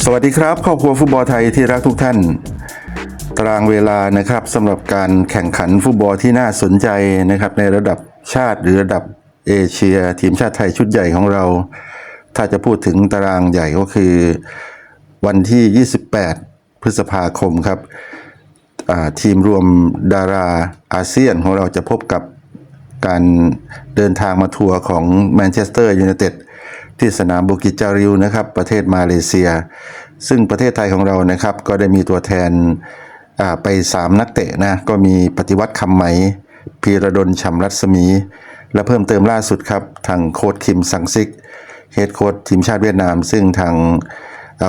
สวัสดีครับครอบครัวฟุตบอลไทยที่รักทุกท่าน ตารางเวลานะครับสำหรับการแข่งขันฟุตบอลที่น่าสนใจนะครับ ในระดับชาติหรือระดับเอเชีย ทีมชาติไทยชุดใหญ่ของเรา ถ้าจะพูดถึงตารางใหญ่ก็คือ วันที่ 28 พฤษภาคมครับทีมรวมดาราอาเซียนของเราจะพบกับการเดินทางมาทัวร์ของแมนเชสเตอร์ยูไนเต็ด ที่สนามบูกิจจาริวนะครับ ประเทศมาเลเซีย ซึ่งประเทศไทยของเรานะครับ ก็ได้มีตัวแทนอ่าไป 3 นักเตะนะก็มีปฏิวัติคำไหม พีระดลชำรัศมี และเพิ่มเติมล่าสุดครับ ทางโค้ชคิมซังซิกเฮดโค้ชทีมชาติเวียดนาม ซึ่งทาง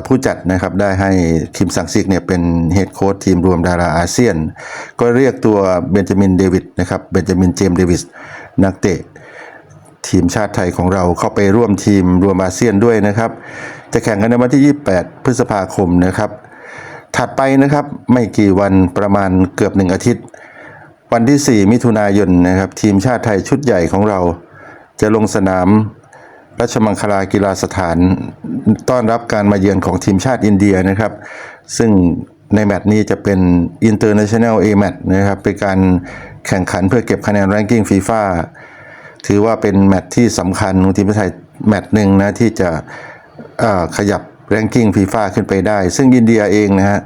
ผู้จัดนะครับได้ให้คิมซังซิกเนี่ยเป็นเฮดโค้ชทีมรวมดาราอาเซียน ก็เรียกตัวเบนจามินเดวิดนะครับเบนจามินเจมส์เดวิสนักเตะ ทีมชาติไทยของเราเข้าไปร่วมทีมรวมอาเซียนด้วยนะครับ จะแข่งกันในวันที่ 28 พฤษภาคมนะครับ ถัดไปนะครับไม่กี่วันประมาณเกือบหนึ่งอาทิตย์ วันที่ 4 มิถุนายนนะครับ ทีมชาติไทยชุดใหญ่ของเรา จะลงสนามรัชมังคลากีฬาสถานต้อนรับการมาเยือนของทีมชาติอินเดียนะครับ ซึ่งในแมตช์นี้จะเป็น International A Match นะครับ เป็นการแข่งขันเพื่อเก็บคะแนน Ranking FIFA ถือว่าเป็นแมตช์ที่สำคัญของทีมชาติไทยแมตช์หนึ่งนะที่จะขยับแรงกิ้งฟีฟ่าขึ้นไปได้ ซึ่งอินเดียเองนะฮะ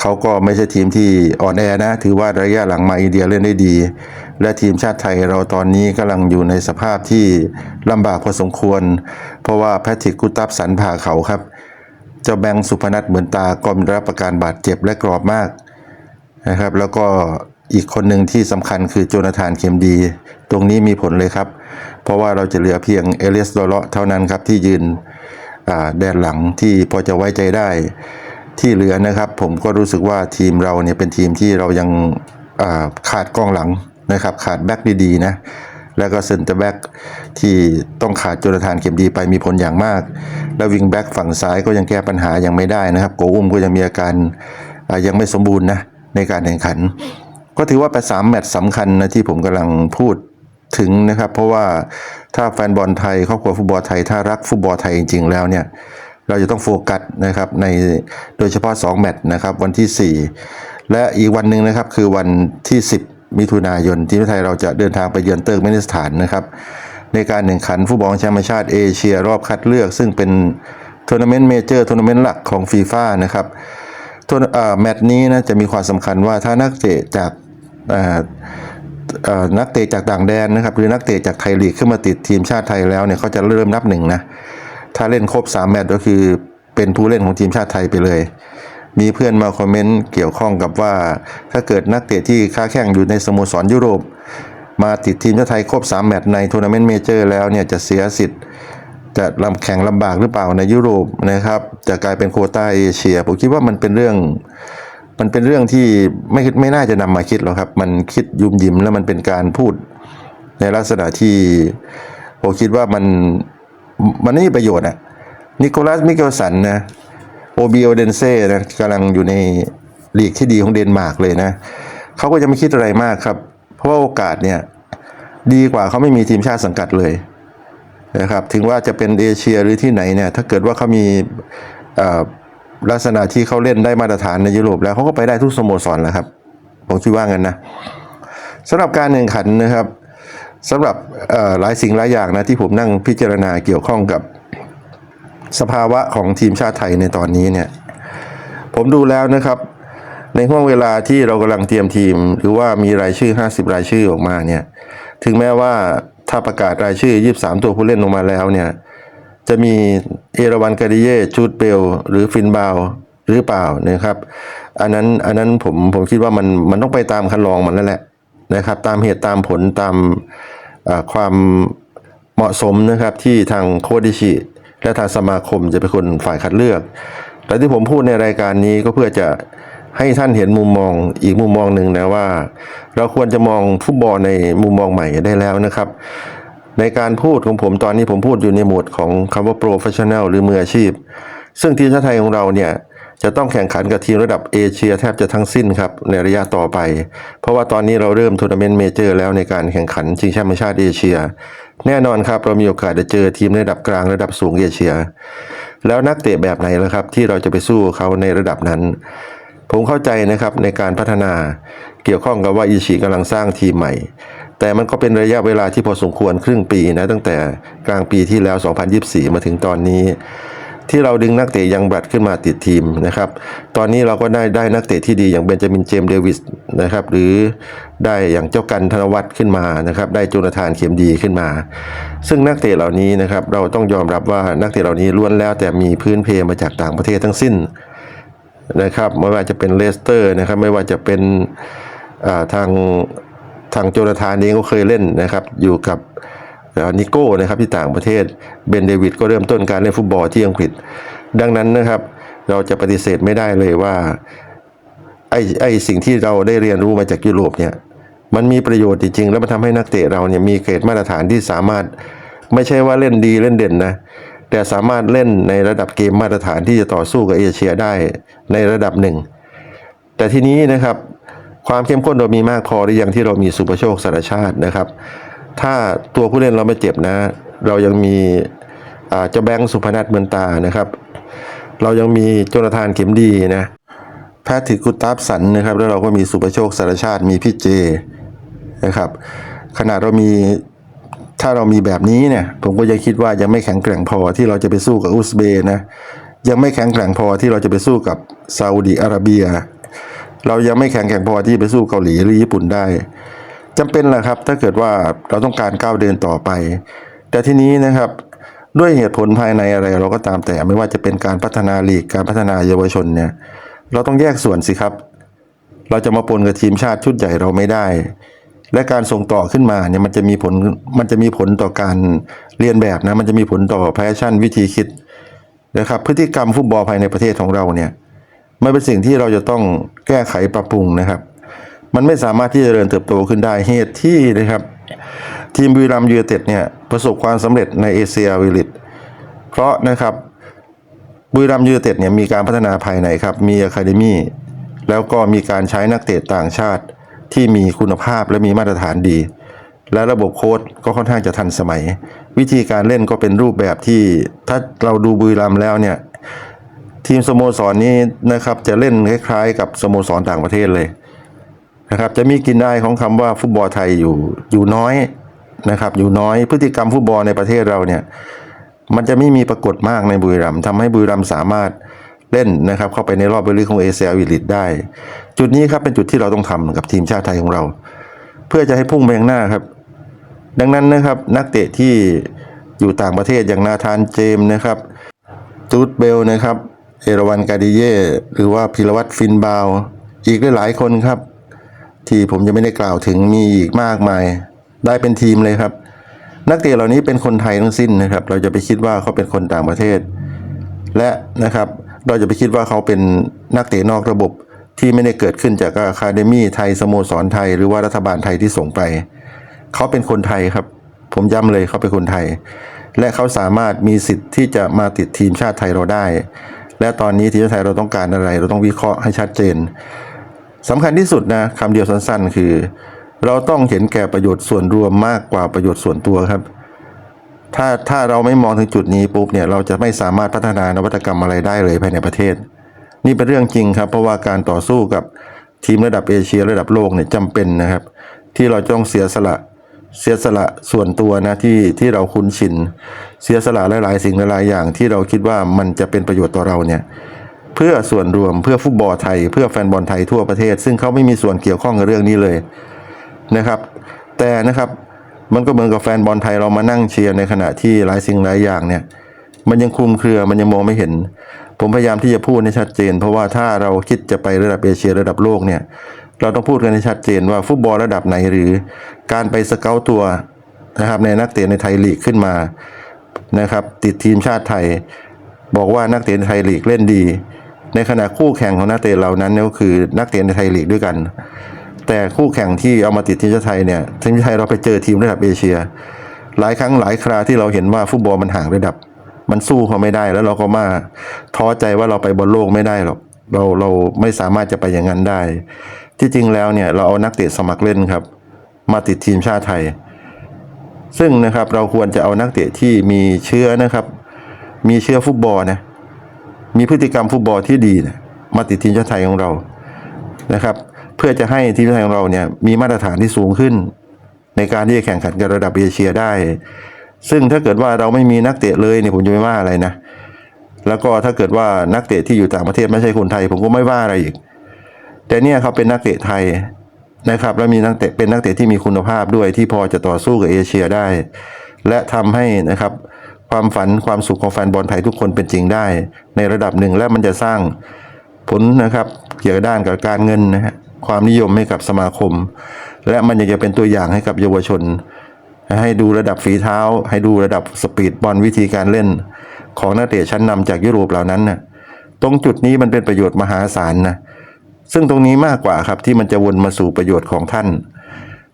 เขาก็ไม่ใช่ทีมที่อ่อนแอนะ ถือว่าระยะหลังมาอินเดียเล่นได้ดี และทีมชาติไทยเราตอนนี้กำลังอยู่ในสภาพที่ลำบากพอสมควร เพราะว่าแพทริกกุตับสันผ่าเขาครับ เจ้าแบงค์สุพนัทเหมือนตาก็มีรับประการบาดเจ็บและกรอบมากนะครับ แล้วก็ อีกคนหนึ่งที่สำคัญคือโจนาธานเข็มดี ตรงนี้มีผลเลยครับ เพราะว่าเราจะเหลือเพียงเอเลสโดเลาะเท่านั้นครับที่ยืนแดนหลังที่พอจะไว้ใจได้ที่เหลือนะครับ ผมก็รู้สึกว่าทีมเราเนี่ยเป็นทีมที่เรายังาขาดกองหลังนะครับ ขาดแบ็กดีๆนะแล้วก็เซนเตอร์แบ็กที่ต้องขาดโจนาธานเข็มดีไปมีผลอย่างมาก แล้ววิงแบ็กฝั่งซ้ายก็ยังแก้ปัญหายังไม่ได้นะครับ โกอุ้มก็ยังมีอาการายังไม่สมบูรณ์นะในการแข่งขัน ก็ถือว่าเป็นสามแมตช์สำคัญนะที่ผมกำลังพูดถึงนะครับ เพราะว่าถ้าแฟนบอลไทยครอบครัวฟุตบอลไทย ถ้ารักฟุตบอลไทยจริง ๆ แล้วเนี่ยเราจะต้องโฟกัสนะครับในโดยเฉพาะ 2 แมตช์นะครับวันที่ 4 และอีกวันหนึ่งนะครับคือวันที่ 10 มิถุนายนทีมไทยเราจะเดินทางไปเยือนเติร์กเมนิสถานนะครับ ในการแข่งขันฟุตบอลแชมป์ชาติเอเชียรอบคัดเลือก ซึ่งเป็นทัวร์นาเมนต์เมเจอร์ทัวร์นาเมนต์หลักของฟีฟ่านะครับทัวร์แมตช์นี้นะจะมีความสำคัญว่าถ้านักเตะจาก นักเตะจากต่างแดนนะครับหรือนักเตะจากไทยลีกขึ้นมาติดทีมชาติไทยแล้วเนี่ยเขาจะเริ่มนับหนึ่งนะถ้าเล่นครบ3แมตช์ก็คือเป็นผู้เล่นของทีมชาติไทยไปเลย มีเพื่อนมาคอมเมนต์เกี่ยวข้องกับว่า ถ้าเกิดนักเตะที่ค้าแข่งอยู่ในสโมสรยุโรป มาติดทีมชาติไทยครบ3แมตช์ในทัวร์นาเมนต์เมเจอร์แล้วเนี่ยจะเสียสิทธิ์จะลำแข่งลำบากหรือเปล่าในยุโรปนะครับ จะกลายเป็นโควต้าเอเชียผมคิดว่ามันเป็นเรื่อง มันเป็นเรื่องที่ไม่ไม่น่าจะนำมาคิดหรอกครับ มันคิดยุมยิมแล้วมันเป็นการพูดในลักษณะที่ผมคิดว่ามันมันไม่มีประโยชน์อะนิโคลัสมิเกลสันนะโอบิโอเดนเซ่นะกำลังอยู่ในลีกที่ดีของเดนมาร์กเลยนะเขาก็จะไม่คิดอะไรมากครับ เพราะว่าโอกาสเนี่ยดีกว่าเขาไม่มีทีมชาติสังกัดเลยนะครับ ถึงว่าจะเป็นเอเชียหรือที่ไหนเนี่ย ถ้าเกิดว่าเขามีอ่อ ลักษณะที่เขาเล่นได้มาตรฐานในยุโรปแล้วเขาก็ไปได้ทุกสโมสรแล้วครับผมคิดว่างั้นนะสำหรับการแข่งขันนะครับสำหรับหลายสิ่งหลายอย่างนะที่ผมนั่งพิจารณาเกี่ยวข้องกับสภาวะของทีมชาติไทยในตอนนี้เนี่ยผมดูแล้วนะครับในห่วงเวลาที่เรากำลังเตรียมทีม หรือว่ามีรายชื่อ 50 รายชื่อออกมาเนี่ยถึงแม้ว่าถ้าประกาศรายชื่อ 23 ตัวผู้เล่นลงมาแล้วเนี่ย จะมีเอราวันการิเย่จูดเบลหรือฟินบาวหรือเปล่านะครับอันนั้นอันนั้นผมผมคิดว่ามันมันต้องไปตามคันลองมันนั่นแหละนะครับ ตามเหตุตามผลตามความเหมาะสมนะครับที่ทางโคดิชิ และทางสมาคมจะเป็นคนฝ่ายคัดเลือก แต่ที่ผมพูดในรายการนี้ก็เพื่อจะให้ท่านเห็นมุมมองอีกมุมมองหนึ่งนะว่า เราควรจะมองฟุตบอลในมุมมองใหม่ได้แล้วนะครับ ในการพูดของผมตอนนี้ผมพูดอยู่ในหมวดของคำว่า professional หรือมืออาชีพ ซึ่งทีมชาติไทยของเราเนี่ยจะต้องแข่งขันกับทีมระดับเอเชียแทบจะทั้งสิ้นครับในระยะต่อไป เพราะว่าตอนนี้เราเริ่มทัวร์นาเมนต์เมเจอร์แล้วในการแข่งขันชิงแชมป์ชาติเอเชีย แน่นอนครับเรามีโอกาสจะเจอทีมระดับกลางระดับสูงเอเชีย แล้วนักเตะแบบไหนล่ะครับ ที่เราจะไปสู้เขาในระดับนั้น ผมเข้าใจนะครับในการพัฒนาเกี่ยวข้องกับว่าอิชิกำลังสร้างทีมใหม่ แต่มันก็เป็นระยะเวลาที่พอสมควรครึ่งปีนะตั้งแต่กลางปีที่แล้ว 2024 มาถึงตอนนี้ ที่เราดึงนักเตะยังบลัดขึ้นมาติดทีมนะครับ ตอนนี้เราก็ได้ได้นักเตะที่ดีอย่างเบนจามินเจมส์เดวิสนะครับ หรือได้อย่างเจ้ากันธนวัฒน์ขึ้นมานะครับ ได้โจนาธานเข็มดีขึ้นมา ซึ่งนักเตะเหล่านี้นะครับ เราต้องยอมรับว่านักเตะเหล่านี้ล้วนแล้วแต่มีพื้นเพมาจากต่างประเทศทั้งสิ้นนะครับไม่ว่าจะเป็นเลสเตอร์นะครับ ไม่ว่าจะเป็นทาง ทางโจนาธานเองก็เคยเล่นนะครับ อยู่กับนิโก้นะครับที่ต่างประเทศเบนเดวิดก็เริ่มต้นการเล่นฟุตบอลที่อังกฤษ ดังนั้นนะครับ เราจะปฏิเสธไม่ได้เลยว่าไอ้ไอ้สิ่งที่เราได้เรียนรู้มาจากยุโรปเนี่ยมันมีประโยชน์จริงๆ แล้วมันทำให้นักเตะเราเนี่ยมีเกรดมาตรฐานที่สามารถไม่ใช่ว่าเล่นดีเล่นเด่นนะแต่สามารถเล่นในระดับเกมมาตรฐานที่จะต่อสู้กับเอเชียได้ในระดับหนึ่ง แต่ทีนี้นะครับ ความเข้มข้นเรามีมากพอหรือยังที่เรามีสุประโชคสารชาตินะครับ ถ้าตัวผู้เล่นเราไม่เจ็บนะ เรายังมีเจ้าแบงค์สุพนัทเมือนตานะครับ เรายังมีโจนาธานเข็มดีนะแพทริกกุตาฟสันนะครับ แล้วเราก็มีสุประโชคสารชาติมีพี่เจนะครับ ขนาดเรามีถ้าเรามีแบบนี้เนี่ย ผมก็ยังคิดว่ายังไม่แข็งแกร่งพอที่เราจะไปสู้กับอุซเบย์นะยังไม่แข็งแกร่งพอที่เราจะไปสู้กับซาอุดีอาระเบีย เรายังไม่แข็งแกร่งพอที่จะไปสู้เกาหลีหรือญี่ปุ่นได้จำเป็นแหละครับ ถ้าเกิดว่าเราต้องการก้าวเดินต่อไป แต่ทีนี้นะครับด้วยเหตุผลภายในอะไรเราก็ตามแต่ไม่ว่าจะเป็นการพัฒนาลีกการพัฒนาเยาวชนเนี่ย เราต้องแยกส่วนสิครับ เราจะมาปนกับทีมชาติชุดใหญ่เราไม่ได้ และการส่งต่อขึ้นมาเนี่ยมันจะมีผลมันจะมีผลต่อการเรียนแบบนะมันจะมีผลต่อแพชชั่นวิธีคิดนะครับพฤติกรรมฟุตบอลภายในประเทศของเราเนี่ย มันเป็นสิ่งที่เราจะต้องแก้ไขปรับปรุงนะครับ มันไม่สามารถที่จะเจริญเติบโตขึ้นได้เหตุที่นะครับ ทีมบุรีรัมย์ยูไนเต็ดเนี่ยประสบความสำเร็จในเอเชียวิลิตเพราะนะครับบุรีรัมย์ยูไนเต็ดเนี่ยมีการพัฒนาภายในครับมีอะคาเดมี่แล้วก็มีการใช้นักเตะต่างชาติที่มีคุณภาพและมีมาตรฐานดี และระบบโค้ดก็ค่อนข้างจะทันสมัย วิธีการเล่นก็เป็นรูปแบบที่ถ้าเราดูบุรีรัมย์แล้วเนี่ย ทีมสโมสรนี้นะครับจะเล่นคล้ายๆ กับสโมสรต่างประเทศเลยนะครับจะมีกินได้ของคำว่าฟุตบอลไทยอยู่อยู่น้อยนะครับ อยู่น้อยพฤติกรรมฟุตบอลในประเทศเราเนี่ยมันจะไม่มีปรากฏมากในบุรีรัมย์ทำให้บุรีรัมย์สามารถเล่นนะครับ เข้าไปในรอบลึกของเอเชียวิลิตได้ จุดนี้ครับเป็นจุดที่เราต้องทำกับทีมชาติไทยของเรา เพื่อจะให้พุ่งไปข้างหน้าครับ ดังนั้นนะครับนักเตะที่อยู่ต่างประเทศอย่างนาธานเจมส์นะครับจูดเบลนะครับ เอราวันกาดิเย่หรือว่าพิรวัตรฟินบาว อีกหลายคนครับ ที่ผมยังไม่ได้กล่าวถึงมีอีกมากมาย ได้เป็นทีมเลยครับ นักเตะเหล่านี้เป็นคนไทยทั้งสิ้นนะครับ เราจะไปคิดว่าเขาเป็นคนต่างประเทศ และนะครับเราจะไปคิดว่าเขาเป็นนักเตะนอกระบบที่ไม่ได้เกิดขึ้นจากอะคาเดมี่ไทยสโมสรไทย หรือว่ารัฐบาลไทยที่ส่งไป เขาเป็นคนไทยครับ ผมย้ำเลยเขาเป็นคนไทย และเขาสามารถมีสิทธิ์ที่จะมาติดทีมชาติไทยเราได้ และตอนนี้ทีมชาติไทยเราต้องการอะไร เราต้องวิเคราะห์ให้ชัดเจนสำคัญที่สุดนะคำเดียวสั้นๆ คือ เราต้องเห็นแก่ประโยชน์ส่วนรวมมากกว่าประโยชน์ส่วนตัวครับ ถ้าถ้าเราไม่มองถึงจุดนี้ปุ๊บเนี่ยเราจะไม่สามารถพัฒนานวัตกรรมอะไรได้เลยภายในประเทศ นี่เป็นเรื่องจริงครับ เพราะว่าการต่อสู้กับทีมระดับเอเชียระดับโลกเนี่ยจำเป็นนะครับ ที่เราจะต้องเสียสละ เสียสละส่วนตัวนะที่ที่เราคุ้นชิน เสียสละหลายๆ สิ่งหลายๆอย่างที่เราคิดว่ามันจะเป็นประโยชน์ต่อเราเนี่ยเพื่อส่วนรวมเพื่อฟุตบอลไทย เพื่อแฟนบอลไทยทั่วประเทศ ซึ่งเขาไม่มีส่วนเกี่ยวข้องกับเรื่องนี้เลยนะครับ แต่นะครับมันก็เหมือนกับแฟนบอลไทยเรามานั่งเชียร์ในขณะที่หลายสิ่งหลายอย่างเนี่ยมันยังคลุมเครือมันยังมองไม่เห็น ผมพยายามที่จะพูดให้ชัดเจน เพราะว่าถ้าเราคิดจะไประดับเอเชียระดับโลกเนี่ย เราต้องพูดกันให้ชัดเจนว่าฟุตบอลระดับไหนหรือ การไปสเกลตัวนะครับในนักเตะในไทยลีกขึ้นมานะครับ ติดทีมชาติไทย บอกว่านักเตะในไทยลีกเล่นดี ในขณะคู่แข่งของนักเตะเหล่านั้นเนี่ยก็คือนักเตะในไทยลีกด้วยกัน แต่คู่แข่งที่เอามาติดทีมชาติไทยเนี่ยทีมชาติไทยเราไปเจอทีมระดับเอเชีย หลายครั้งหลายคราที่เราเห็นว่าฟุตบอลมันห่างระดับ มันสู้เขาไม่ได้แล้วเราก็มาท้อใจว่าเราไปบอลโลกไม่ได้หรอกเราเราไม่สามารถจะไปอย่างนั้นได้ ที่จริงแล้วเนี่ยเราเอานักเตะสมัครเล่นครับ มาติดทีมชาติไทย ซึ่งนะครับเราควรจะเอานักเตะที่มีเชื้อนะครับ มีเชื้อฟุตบอลนะมีพฤติกรรมฟุตบอลที่ดีนี่ยมาติดทีมชาติไทยของเรานะครับ เพื่อจะให้ทีมชาติไทยของเราเนี่ยมีมาตรฐานที่สูงขึ้น ในการที่จะแข่งขันกับระดับเอเชียได้ ซึ่งถ้าเกิดว่าเราไม่มีนักเตะเลยเนี่ยผมจะไม่ว่าอะไรนะแล้วก็ถ้าเกิดว่านักเตะที่อยู่ต่างประเทศไม่ใช่คนไทย ผมก็ไม่ว่าอะไรอีก แต่เนี่ยเขาเป็นนักเตะไทยนะครับ แล้วมีนักเตะเป็นนักเตะที่มีคุณภาพด้วยที่พอจะต่อสู้กับเอเชียได้ และทำให้นะครับความฝันความสุขของแฟนบอลไทยทุกคนเป็นจริงได้ ในระดับหนึ่งและมันจะสร้างผลนะครับเกี่ยวกับด้านกับการเงินนะฮะความนิยมให้กับสมาคม และมันยังจะเป็นตัวอย่างให้กับเยาวชน ให้ดูระดับฝีเท้า ให้ดูระดับสปีดบอลวิธีการเล่น ของนักเตะชั้นนำจากยุโรปเหล่านั้นน่ะตรงจุดนี้มันเป็นประโยชน์มหาศาลนะ ซึ่งตรงนี้มากกว่าครับที่มันจะวนมาสู่ประโยชน์ของท่าน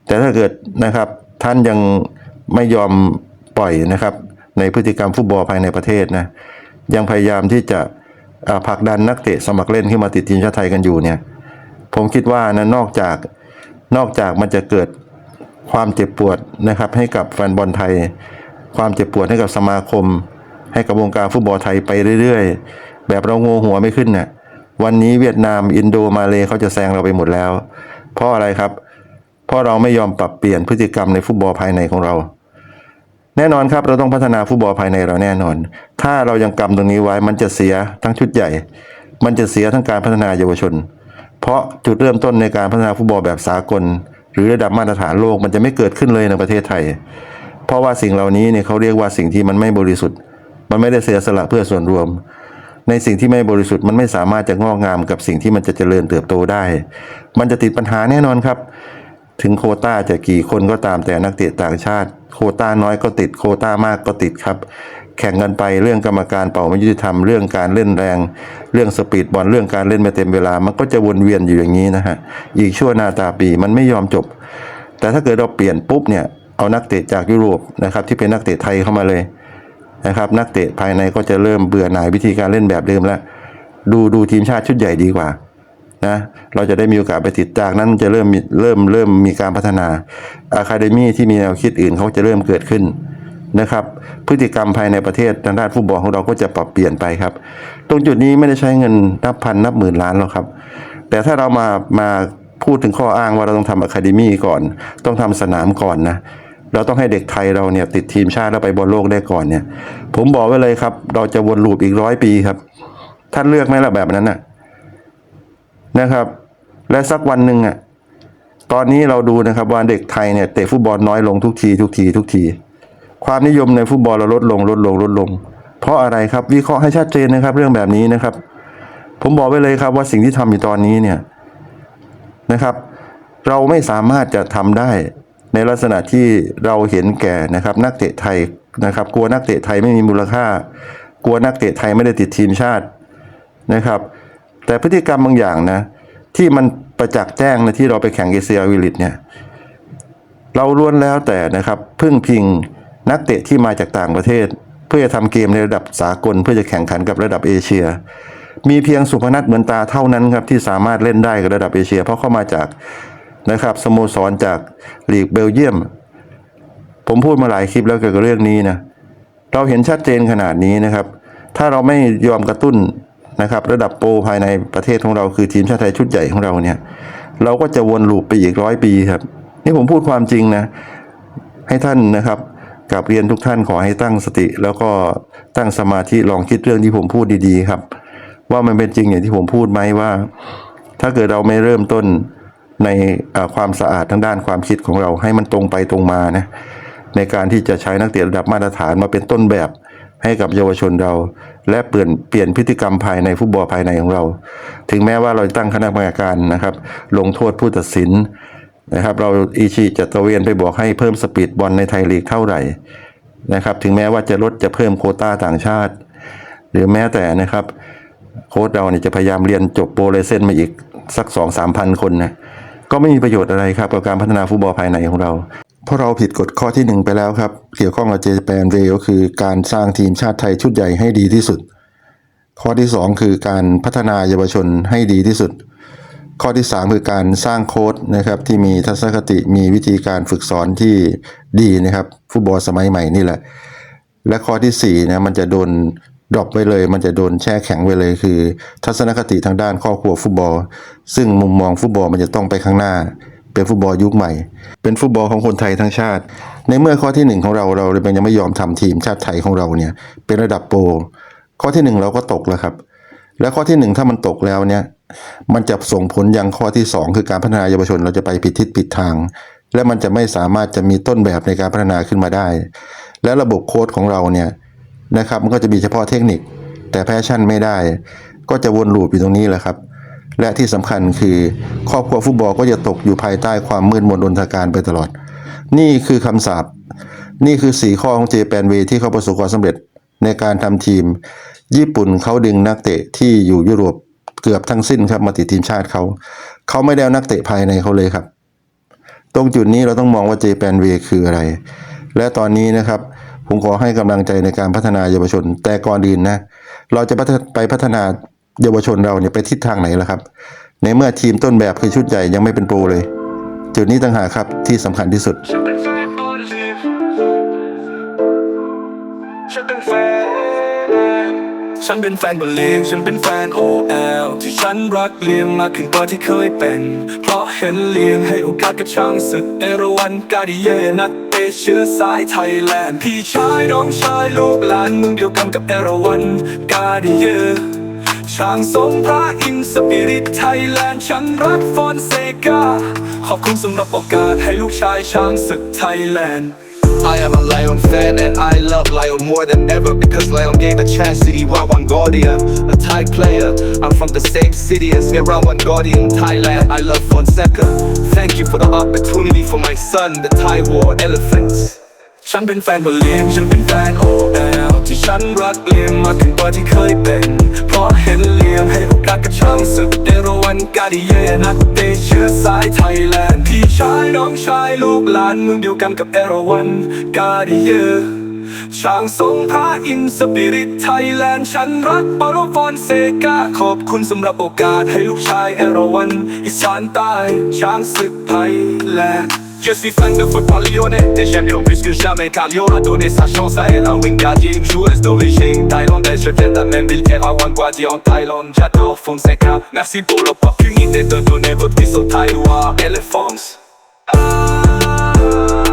แต่ถ้าเกิดนะครับท่านยังไม่ยอมปล่อยนะครับ ในพฤติกรรมฟุตบอลภายในประเทศนะยังพยายามที่จะผลักดันนักเตะสมัครเล่นขึ้นมาติดทีมชาติไทยกันอยู่เนี่ย ผมคิดว่านะนอกจากนอกจากมันจะเกิดความเจ็บปวดนะครับ ให้กับแฟนบอลไทย ความเจ็บปวดให้กับสมาคม ให้กับวงการฟุตบอลไทยไปเรื่อย ๆ แบบเราโงหัวไม่ขึ้นเนี่ย วันนี้เวียดนาม อินโดมาเลเขาจะแซงเราไปหมดแล้ว เพราะอะไรครับ เพราะเราไม่ยอมปรับเปลี่ยนพฤติกรรมในฟุตบอลภายในของเรา แน่นอนครับเราต้องพัฒนาฟุตบอลภายในเราแน่นอน ถ้าเรายังกำตรงนี้ไว้มันจะเสียทั้งชุดใหญ่ มันจะเสียทั้งการพัฒนาเยาวชน เพราะจุดเริ่มต้นในการพัฒนาฟุตบอลแบบสากล หรือระดับมาตรฐานโลกมันจะไม่เกิดขึ้นเลยในประเทศไทย เพราะว่าสิ่งเหล่านี้เนี่ยเขาเรียกว่าสิ่งที่มันไม่บริสุทธิ์ มันไม่ได้เสียสละเพื่อส่วนรวม ในสิ่งที่ไม่บริสุทธิ์มันไม่สามารถจะงอกงามกับสิ่งที่มันจะเจริญเติบโตได้ มันจะติดปัญหาแน่นอนครับ ถึงโคต้าจะกี่คนก็ตามแต่นักเตะต่างชาติ โคต้าน้อยก็ติดโคต้ามากก็ติดครับ แข่งกันไปเรื่องกรรมการเป่าไม่ยุติธรรมเรื่องการเล่นแรง เรื่องสปีดบอลเรื่องการเล่นไม่เต็มเวลา มันก็จะวนเวียนอยู่อย่างนี้นะฮะอีกชั่วนาตาปีมันไม่ยอมจบ แต่ถ้าเกิดเราเปลี่ยนปุ๊บเนี่ยเอานักเตะจากยุโรปนะครับที่เป็นนักเตะไทยเข้ามาเลย นะครับ นักเตะภายในก็จะเริ่มเบื่อหน่ายวิธีการเล่นแบบเดิมแล้วดูดูทีมชาติชุดใหญ่ดีกว่านะเราจะได้มีโอกาสไปติดจากนั้นจะเริ่มเริ่มเริ่มมีการพัฒนาอะคาเดมี่ที่มีแนวคิดอื่นเขาจะเริ่มเกิดขึ้นนะครับ พฤติกรรมภายในประเทศทางด้านฟุตบอลของเราก็จะปรับเปลี่ยนไปครับ ตรงจุดนี้ไม่ได้ใช้เงินนับพันนับหมื่นล้านหรอกครับ แต่ถ้าเรามามาพูดถึงข้ออ้างว่าเราต้องทำอะคาเดมี่ก่อน ต้องทำสนามก่อนนะ เราต้องให้เด็กไทยเราเนี่ยติดทีมชาติแล้วไปบอลโลกได้ก่อนเนี่ย ผมบอกไว้เลยครับ เราจะวนลูปอีกร้อยปีครับ ท่านเลือกไหมล่ะแบบนั้นน่ะนะครับ และสักวันหนึ่งอะตอนนี้เราดูนะครับว่าเด็กไทยเนี่ยเตะฟุตบอลน้อยลงทุกทีทุกทีทุกที ความนิยมในฟุตบอลเราลดลงลดลงลดลง เพราะอะไรครับวิเคราะห์ให้ชัดเจนนะครับเรื่องแบบนี้นะครับ ผมบอกไว้เลยครับว่าสิ่งที่ทำอยู่ตอนนี้เนี่ยนะครับ เราไม่สามารถจะทำได้ ในลักษณะที่เราเห็นแก่นะครับนักเตะไทยนะครับ กลัวนักเตะไทยไม่มีมูลค่า กลัวนักเตะไทยไม่ได้ติดทีมชาตินะครับ แต่พฤติกรรมบางอย่างนะที่มันประจักษ์แจ้งนะที่เราไปแข่งเอเชียวิลิตเนี่ยเราล้วนแล้วแต่นะครับพึ่งพิงนักเตะที่มาจากต่างประเทศ เพื่อจะทำเกมในระดับสากล เพื่อจะแข่งขันกับระดับเอเชีย มีเพียงสุพนัทเหมือนตาเท่านั้นครับที่สามารถเล่นได้กับระดับเอเชีย เพราะเข้ามาจาก นะครับสโมสรจากลีกเบลเยียม ผมพูดมาหลายคลิปแล้วเกี่ยวกับเรื่องนี้นะเราเห็นชัดเจนขนาดนี้นะครับ ถ้าเราไม่ยอมกระตุ้นนะครับระดับโปรภายในประเทศของเราคือทีมชาติไทยชุดใหญ่ของเราเนี่ย เราก็จะวนลูปไปอีกร้อยปีครับ นี่ผมพูดความจริงนะ ให้ท่านนะครับกับเรียนทุกท่านขอให้ตั้งสติ แล้วก็ตั้งสมาธิลองคิดเรื่องที่ผมพูดดีๆครับ ว่ามันเป็นจริงอย่างที่ผมพูดไหมว่า ถ้าเกิดเราไม่เริ่มต้น ในความสะอาดทางด้านความคิดของเราให้มันตรงไปตรงมานะในการที่จะใช้นักเตะระดับมาตรฐานมาเป็นต้นแบบให้กับเยาวชนเรา และเปลี่ยนเปลี่ยนพฤติกรรมภายในฟุตบอลภายในของเรา ถึงแม้ว่าเราจะตั้งคณะกรรมการนะครับ ลงโทษผู้ตัดสินนะครับ เราอีชีจะตะเวนไปบอกให้เพิ่มสปีดบอลในไทยลีกเท่าไหร่นะครับ ถึงแม้ว่าจะลดจะเพิ่มโคต้าต่างชาติ หรือแม้แต่นะครับ โค้ชเราเนี่ยจะพยายามเรียนจบโปรเลเซนมาอีกสักสองสามพันคนนะ ก็ไม่มีประโยชน์อะไรครับกับการพัฒนาฟุตบอลภายในของเรา เพราะเราผิดกฎข้อที่หนึ่งไปแล้วครับ เกี่ยวข้องกับเจแปนเวก็คือการสร้างทีมชาติไทยชุดใหญ่ให้ดีที่สุด ข้อที่สองคือการพัฒนาเยาวชนให้ดีที่สุด ข้อที่สามคือการสร้างโค้ดนะครับที่มีทัศนคติมีวิธีการฝึกสอนที่ดีนะครับฟุตบอลสมัยใหม่นี่แหละและข้อที่สี่นะมันจะโดน ดรอปไวเลย มันจะโดนแช่แข็งไวเลยคือ ทัศนคติทางด้านครอบครัวฟุตบอล ซึ่งมุมมองฟุตบอลมันจะต้องไปข้างหน้า เป็นฟุตบอลยุคใหม่ เป็นฟุตบอลของคนไทยทั้งชาติ ในเมื่อข้อที่หนึ่งของเราเราเลยยังไม่ยอมทำทีมชาติไทยของเราเนี่ยเป็นระดับโปรข้อที่หนึ่งเราก็ตกแล้วครับ แล้วข้อที่หนึ่งถ้ามันตกแล้วเนี่ยมันจะส่งผลยังข้อที่สองคือการพัฒนาเยาวชนเราจะไปผิดทิศผิดทาง และมันจะไม่สามารถจะมีต้นแบบในการพัฒนาขึ้นมาได้ และระบบโค้ดของเราเนี่ย นะครับ มันก็จะมีเฉพาะเทคนิค แต่แพชชั่นไม่ได้ ก็จะวนลูปอยู่ตรงนี้แหละครับ และที่สำคัญคือครอบครัวฟุตบอลก็จะตกอยู่ภายใต้ความมืดมนอนทการไปตลอด นี่คือคำสาปนี่คือสีข้อของเจแปนเวที่เขาประสบความสำเร็จในการทำทีม ญี่ปุ่นเขาดึงนักเตะที่อยู่ยุโรปเกือบทั้งสิ้นครับมาติดทีมชาติเขา เขาไม่ได้เอานักเตะภายในเขาเลยครับ ตรงจุดนี้เราต้องมองว่าเจแปนเวคืออะไร และตอนนี้นะครับ ผมขอให้กำลังใจในการพัฒนาเยาวชน แต่ก่อนอื่นนะ เราจะไปพัฒนาเยาวชนเราเนี่ยไปทิศทางไหนล่ะครับ ในเมื่อทีมต้นแบบคือชุดใหญ่ยังไม่เป็นโปรเลย จุดนี้ต่างหากครับที่สำคัญที่สุดฉันเป็นแฟนบอลลีฟฉันเป็นแฟน ฉันเป็นแฟนบอลลีฟฉันเป็นแฟน OL ที่ฉันรักเลียงมากขึ้นกว่าที่เคยเป็น เพราะเห็นเลียงให้โอกาสกับช้างศึกเอราวันกาดิเยนัก เอเชียสายไทยแลนด์ พี่ชายน้องชายลูกหลานเมึงเดียวกันกับเอราวันกาดิเยอช่างสมพระอินสปิริตไทยแลนด์ฉันรักฟอนเซกา ขอบคุณสำหรับโอกาสให้ลูกชายช้างศึกไทยแลนด์ I am a Lion fan and I love Lion more than ever because Lion gave a chance to Iwa One Guardian, a Thai player. I'm from the same city as Mira One Guardian, Thailand. I love Fonseca. Thank you for the opportunity for my son, the Thai War Elephants. ฉันเป็นแฟนบอลลีฟฉันเป็นแฟน OL ที่ฉันรักเลียงมากขึ้นกว่าที่เคยเป็น เพราะเห็นเลียงให้โอกาสกับช่างศึกเดรวันกาดิเยนักเตะเชื้อสายไทยแลนด์พี่ชายน้องชายลูกหลานเมืองเดียวกันกับเอราวันกาดิเยช่างทรงพระอินสปิริตไทยแลนด์ฉันรักปารฟอนเซกาขอบคุณสำหรับโอกาสให้ลูกชายเอราวันอีสานใต้ช้างศึกไทยแลนด์ Je suis fan de football lyonnais Des champions plus que jamais. Car Lyon a donné sa chance à elle Un wing gardien, une joueuse d'origine thaïlandaise. Je viens de la même ville qu'Erawan Guadi en Thaïlande. J'adore Fonseca. Merci pour l'opportunité de donner votre fils au Taïwan Elephants. Ah.